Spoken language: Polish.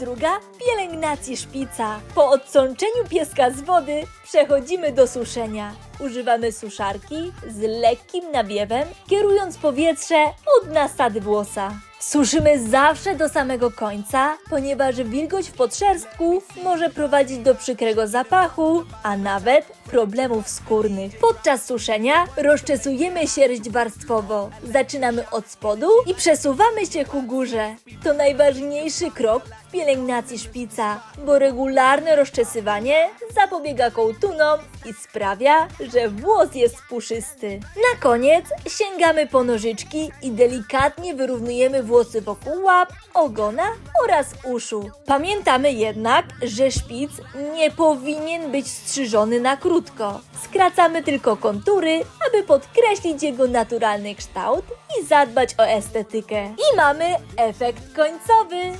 druga pielęgnacji szpica. Po odsączeniu pieska z wody przechodzimy do suszenia. Używamy suszarki z lekkim nawiewem, kierując powietrze pod nasady włosa. Suszymy zawsze do samego końca, ponieważ wilgoć w podszerstku może prowadzić do przykrego zapachu, a nawet problemów skórnych. Podczas suszenia rozczesujemy sierść warstwowo. Zaczynamy od spodu i przesuwamy się ku górze. To najważniejszy krok w pielęgnacji szpica, bo regularne rozczesywanie zapobiega kołtunom i sprawia, że włos jest puszysty. Na koniec sięgamy po nożyczki i delikatnie wyrównujemy włosy wokół łap, ogona oraz uszu. Pamiętamy jednak, że szpic nie powinien być strzyżony na krótko. Skracamy tylko kontury, aby podkreślić jego naturalny kształt i zadbać o estetykę. I mamy efekt końcowy.